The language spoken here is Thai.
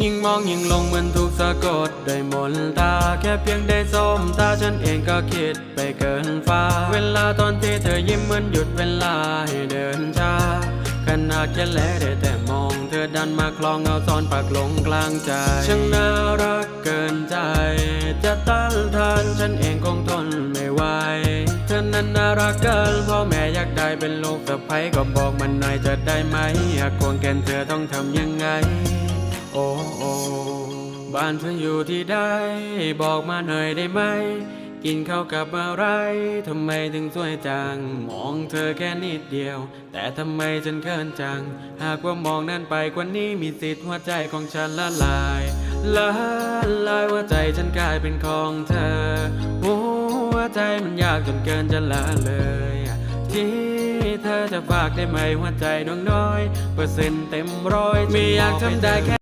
ยิ่งมองยิ่งลงเหมือนถูกสะกดด้วยมนตาแค่เพียงได้สมตาฉันเองก็คิดไปเกินฟ้า เวลาตอนที่เธอยิ้มเหมือนหยุดเวลาให้เดินช้าขนาดแค่แลได้แต่มอง เธอดันมาคลองเอาซ้อนปากลงกลางใจช่างน่ารักเกินใจ จะต้านทานฉันเองคงทนไม่ไหวเธอนั้นน่ารักเกินพ่อแม่อยากได้เป็นลูกสะใภ้ก็บอกมันหน่อยจะได้ไหมอยากควงแกนเธอต้องทำยังไง โอ้โอ้บ้านเธออยู่ที่ใดบอกมาหน่อยได้ไหม กินข้าวกับอะไรทำไมถึงสวยจัง มองเธอแค่นิดเดียว แต่ทำไมฉันเขินจัง หากว่ามองนั่นไปกว่านี้มีสิทธิ์หัวใจของฉันละลายละลายหัวใจฉันกลายเป็นของเธอหัวใจมันยากจนเกินจะละเลยที่เธอจะฝากได้ไหมหัวใจน้องน้อย เปอร์เซ็นต์เต็มร้อย ไม่อยากทำได้แค่